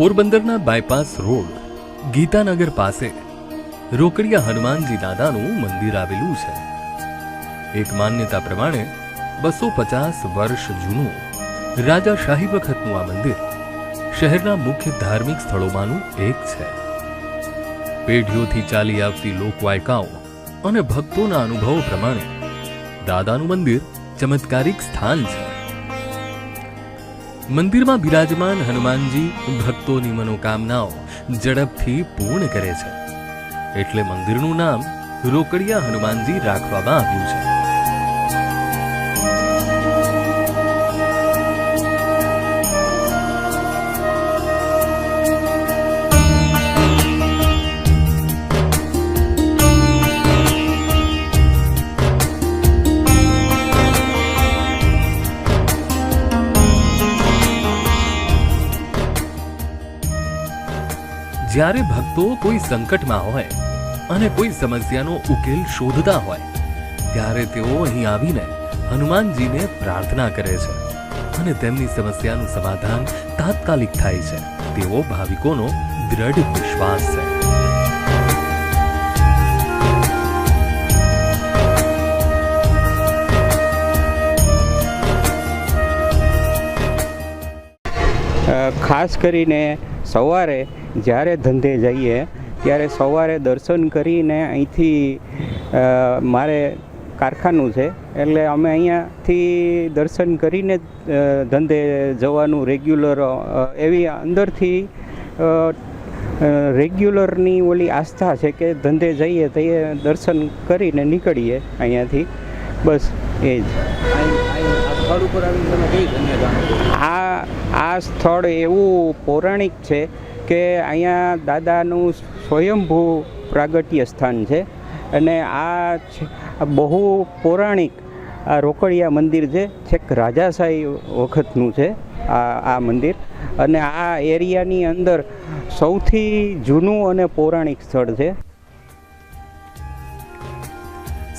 પોરબંદરના bypass road, Gitanagar પાસે રોકડિયા હનુમાનજી દાદાનું મંદિર આવેલું છે. એક માન્યતા પ્રમાણે બસો પચાસ વર્ષ જૂનું રાજાશાહી વખતનું આ મંદિર શહેરના મુખ્ય ધાર્મિક સ્થળોમાંનું એક છે. પેઢીઓથી ચાલી આવતી લોકવાયકાઓ અને ભક્તોના અનુભવો પ્રમાણે દાદાનું મંદિર ચમત્કારિક સ્થાન છે. મંદિરમાં બિરાજમાન હનુમાનજી ભક્તોની મનોકામનાઓ ઝડપથી પૂર્ણ કરે છે. એટલે મંદિરનું નામ રોકડિયા હનુમાનજી રાખવામાં આવ્યું છે. જ્યારે ભક્તો કોઈ સંકટમાં હોય અને કોઈ સમસ્યાનો ઉકેલ શોધતા હોય, ત્યારે તેઓ અહીં આવીને હનુમાનજીને પ્રાર્થના કરે છે અને તેમની સમસ્યાનું સમાધાન તાત્કાલિક થાય છે. તેવો ભાવિકોનો દ્રઢ વિશ્વાસ છે. ખાસ કરીને સવારે જ્યારે ધંધે જઈએ, ત્યારે સવારે દર્શન કરીને અહીંથી મારે કારખાનું છે, એટલે અમે અહીંયાથી દર્શન કરીને ધંધે જવાનું રેગ્યુલર એવી અંદરથી રેગ્યુલરની ઓલી આસ્થા છે કે ધંધે જઈએ તો એ દર્શન કરીને નીકળીએ અહીંયાથી બસ, એ જ સ્થળ ઉપર આવીને તમે કઈ અનુભવો? આ સ્થળ એવું પૌરાણિક છે કે અહીંયા દાદાનું સ્વયંભૂ પ્રાગટ્ય સ્થાન છે. અને આ બહુ પૌરાણિક આ રોકડિયા મંદિર છે. છેક રાજાશાહી વખતનું છે આ આ મંદિર. અને આ એરિયાની અંદર સૌથી જૂનું અને પૌરાણિક સ્થળ છે.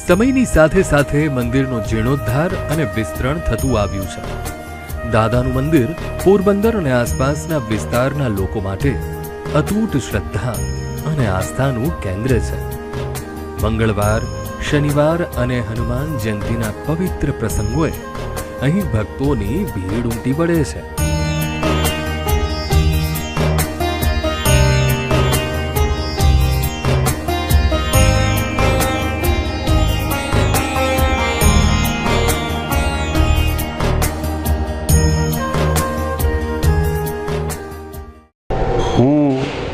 સમયની સાથે સાથે મંદિરનો જીર્ણોદ્ધાર અને વિસ્તરણ થતું આવ્યું છે. દાદાનું મંદિર પોરબંદર અને આસપાસના વિસ્તારના લોકો માટે અતૂટ શ્રદ્ધા અને આસ્થાનું કેન્દ્ર છે. મંગળવાર, શનિવાર અને હનુમાન જયંતિના પવિત્ર પ્રસંગોએ અહીં ભક્તોની ભીડ ઉમટી પડે છે.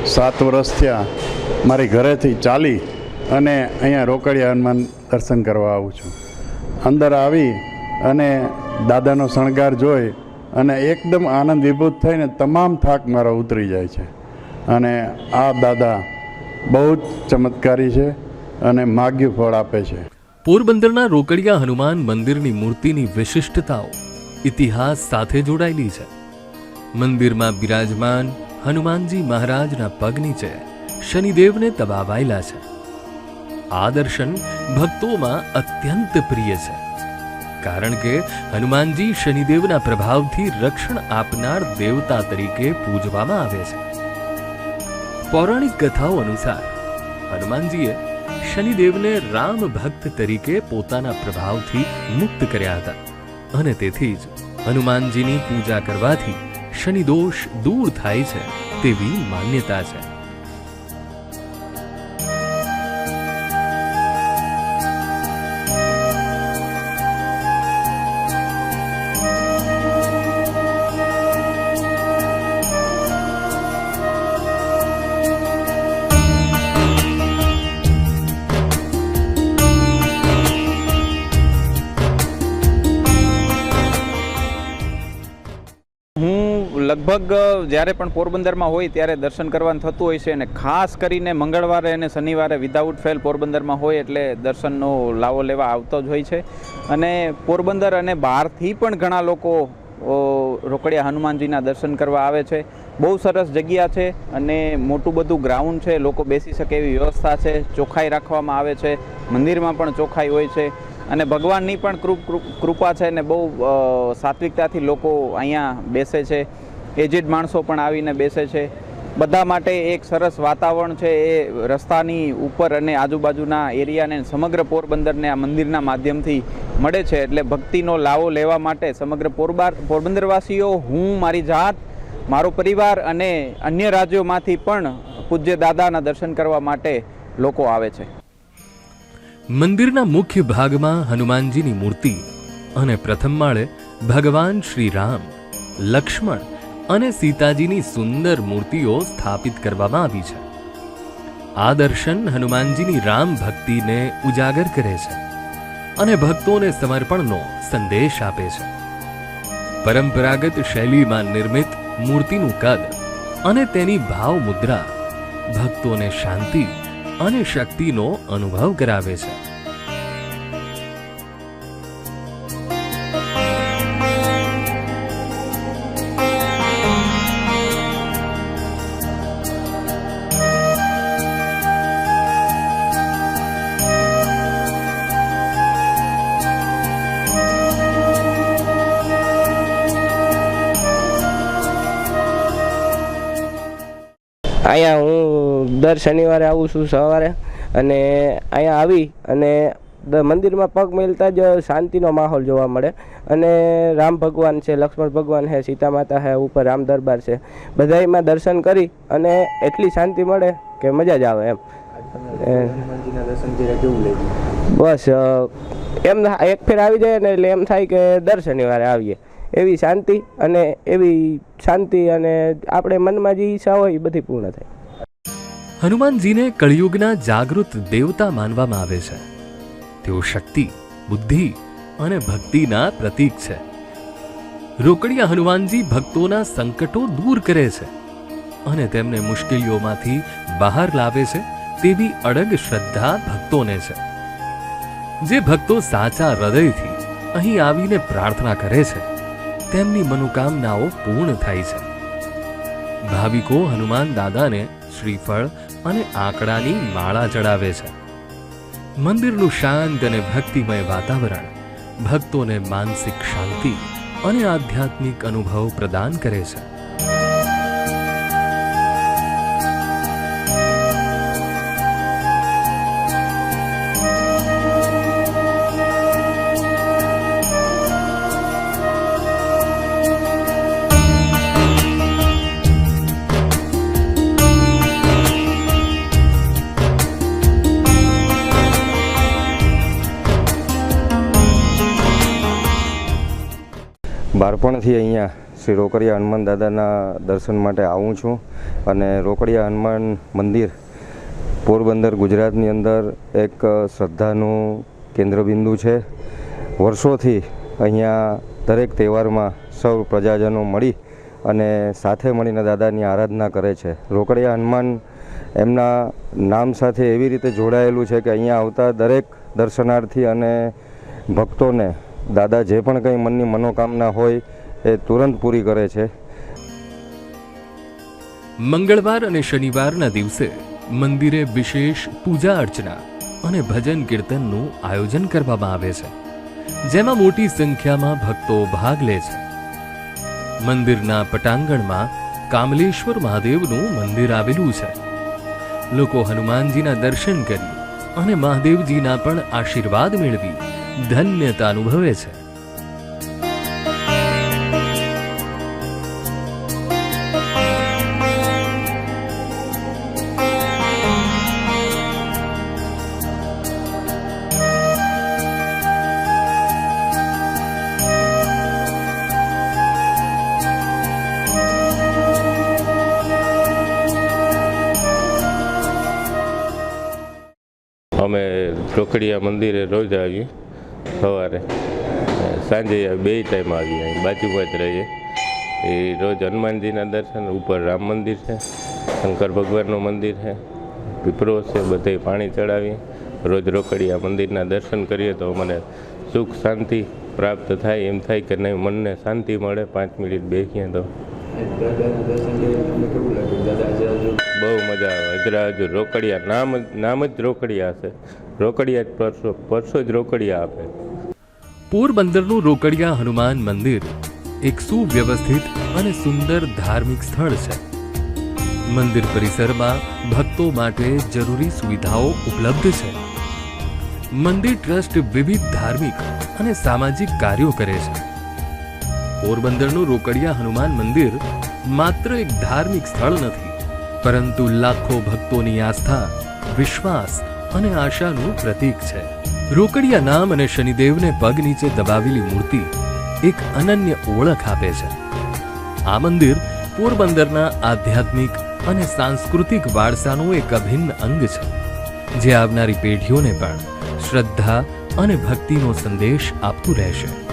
સાત વર્ષ થયા મારી ઘરેથી ચાલી અને અહીંયા રોકડિયા હનુમાન દર્શન કરવા આવું છું. અંદર આવી અને દાદાનો શણગાર જોઈ અને એકદમ આનંદ વિભૂત થઈને તમામ થાક મારો ઉતરી જાય છે. અને આ દાદા બહુ જ ચમત્કારી છે અને માગ્યું ફળ આપે છે. પોરબંદરના રોકડિયા હનુમાન મંદિરની મૂર્તિની વિશિષ્ટતાઓ ઇતિહાસ સાથે જોડાયેલી છે. મંદિરમાં બિરાજમાન હનુમાનજી મહારાજના પગ નીચે શનિદેવને દબાવાયેલા છે. આ દર્શન ભક્તોમાં અત્યંત પ્રિય છે. કારણ કે હનુમાનજી શનિદેવના પ્રભાવથી રક્ષણ આપનાર દેવતા તરીકે પૂજવામાં આવે છે. પૌરાણિક કથાઓ અનુસાર હનુમાનજીએ શનિદેવને રામ ભક્ત તરીકે પોતાના પ્રભાવથી મુક્ત કર્યા હતા અને તેથી જ હનુમાનજીની પૂજા કરવાથી શનિદોષ દૂર થાય છે. તેવી માન્યતા છે. લગભગ જ્યારે પણ પોરબંદરમાં હોય ત્યારે દર્શન કરવાનું થતું હોય છે અને ખાસ કરીને મંગળવારે અને શનિવારે વિધાઉટ ફેલ પોરબંદરમાં હોય એટલે દર્શનનો લાવો લેવા આવતો જ હોય છે. અને પોરબંદર અને બહારથી પણ ઘણા લોકો રોકડિયા હનુમાનજીના દર્શન કરવા આવે છે. બહુ સરસ જગ્યા છે અને મોટું બધું ગ્રાઉન્ડ છે. લોકો બેસી શકે એવી વ્યવસ્થા છે. ચોખ્ખાઈ રાખવામાં આવે છે. મંદિરમાં પણ ચોખ્ખાઈ હોય છે. અને ભગવાનની પણ કૃપ- છે ને બહુ સાત્વિકતાથી લોકો અહીંયા બેસે છે. એજેડ માણસો પણ આવીને બેસે છે. બધા માટે એક સરસ વાતાવરણ છે એ રસ્તાની ઉપર અને આજુબાજુના એરિયાને સમગ્ર પોરબંદરને આ મંદિરના માધ્યમથી મળે છે. એટલે ભક્તિનો લાવો લેવા માટે સમગ્ર પોરબાર, પોરબંદરવાસીઓ, હું, મારી જાત, મારો પરિવાર અને અન્ય રાજ્યોમાંથી પણ પૂજ્ય દાદાના દર્શન કરવા માટે લોકો આવે છે. મંદિરના મુખ્ય ભાગમાં હનુમાનજીની મૂર્તિ અને પ્રથમ માળે ભગવાન શ્રી રામ, લક્ષ્મણ અને સીતાજીની સુંદર મૂર્તિઓ સ્થાપિત કરવામાં આવી છે. આ દર્શન હનુમાનજીની રામ ભક્તિને ઉજાગર કરે છે અને ભક્તોને સમર્પણનો સંદેશ આપે છે. પરંપરાગત શૈલીમાં નિર્મિત મૂર્તિનું કદ અને તેની ભાવ મુદ્રા ભક્તોને શાંતિ અને શક્તિનો અનુભવ કરાવે છે. અહીંયા હું દર શનિવારે આવું છું સવારે અને અહીંયા આવી અને મંદિરમાં પગ મેલતા જ શાંતિનો માહોલ જોવા મળે. અને રામ ભગવાન છે લક્ષ્મણ ભગવાન છે સીતા માતા છે ઉપર રામ દરબાર છે. બધાયમાં દર્શન કરી અને એટલી શાંતિ મળે કે મજા જ આવે એમ. બસ એમ એક ફેર આવી જાય ને એટલે એમ થાય કે દર શનિવારે આવીએ. એવી શાંતિ અને એવી શાંતિ અને આપણે મનમાં જે ઈચ્છા હોય એ બધી પૂર્ણ થાય. હનુમાનજીને કળિયુગના જાગૃત દેવતા માનવામાં આવે છે. તેઓ શક્તિ, બુદ્ધિ અને ભક્તિના પ્રતીક છે. રોકડિયા હનુમાનજી ભક્તોના સંકટો દૂર કરે છે અને તેમને મુશ્કેલીઓમાંથી બહાર લાવે છે તેવી અડગ શ્રદ્ધા ભક્તોને છે. જે ભક્તો સાચા હૃદયથી અહીં આવીને પ્રાર્થના કરે છે તેમની મનોકામનાઓ પૂર્ણ થાય છે. ભાવિકો હનુમાન દાદાને શ્રીફળ અને આંકડાની માળા ચડાવે છે. મંદિરનું શાંત અને ભક્તિમય વાતાવરણ ભક્તોને માનસિક શાંતિ અને આધ્યાત્મિક અનુભવ પ્રદાન કરે છે. બાળપણથી અહીંયા શ્રી રોકડિયા હનુમાન દાદાના દર્શન માટે આવું છું અને રોકડિયા હનુમાન મંદિર પોરબંદર, ગુજરાતની અંદર એક શ્રદ્ધાનું કેન્દ્રબિંદુ છે. વર્ષોથી અહીંયા દરેક તહેવારમાં સૌ પ્રજાજનો મળી અને સાથે મળીને દાદાની આરાધના કરે છે. રોકડિયા હનુમાન એમના નામ સાથે એવી રીતે જોડાયેલું છે કે અહીંયા આવતા દરેક દર્શનાર્થી અને ભક્તોને દાદા જે પણ કંઈ મનની મનોકામના હોય એ તુરંત પૂરી કરે છે. મંગળવાર અને શનિવારના દિવસે મંદિરે વિશેષ પૂજા અર્ચના અને ભજન કીર્તનનું આયોજન કરવામાં આવે છે, જેમાં મોટી સંખ્યામાં ભક્તો ભાગ લે છે. મંદિરના પટાંગણમાં કામલેશ્વર મહાદેવનું મંદિર આવેલું છે. લોકો હનુમાનજીના દર્શન કરી અને મહાદેવજીના પણ આશીર્વાદ મેળવી ધન્યતા અનુભવે છે. અમે રોકડિયા મંદિરે રોજ આવીએ. સવારે. સાંજે બે ટાઈમ આવીએ બાજુમાં જ રહીએ. એ રોજ હનુમાનજીના દર્શન. ઉપર રામ મંદિર છે. શંકર ભગવાનનું મંદિર છે. પીપરો છે. બધે પાણી ચડાવીએ. રોજ રોકડીયા મંદિરના દર્શન કરીએ તો મને સુખ, શાંતિ પ્રાપ્ત થાય. એમ થાય કે નહીં, મનને શાંતિ મળે. પાંચ મિનિટ બેસીએ તો બહુ મજા આવે. હજરા રોકડિયા, નામ નામ જ રોકડિયા છે. રોકડિયા પરસો પરસો જ રોકડિયા આપે. પોરબંદરનું રોકડિયા હનુમાન મંદિર એક સુવ્યવસ્થિત અને સુંદર ધાર્મિક સ્થળ છે. મંદિર પરિસરમાં ભક્તો માટે જરૂરી સુવિધાઓ ઉપલબ્ધ છે. મંદિર ટ્રસ્ટ વિવિધ ધાર્મિક અને સામાજિક કાર્યો કરે છે. પોરબંદરનું રોકડિયા હનુમાન મંદિર માત્ર એક ધાર્મિક સ્થળ નથી પરંતુ લાખો ભક્તોની આસ્થા, વિશ્વાસ અને આશાનું પ્રતીક છે. રોકડિયા નામ અને શનિદેવને પગ નીચે દબાવેલી મૂર્તિ એક અનન્ય ઓળખ આપે છે. આ મંદિર પોરબંદરના આધ્યાત્મિક અને સાંસ્કૃતિક વારસાનું એક અભિન્ન અંગ છે. જે આવનારી પેઢીઓને પણ શ્રદ્ધા અને ભક્તિનો સંદેશ આપતું રહેશે.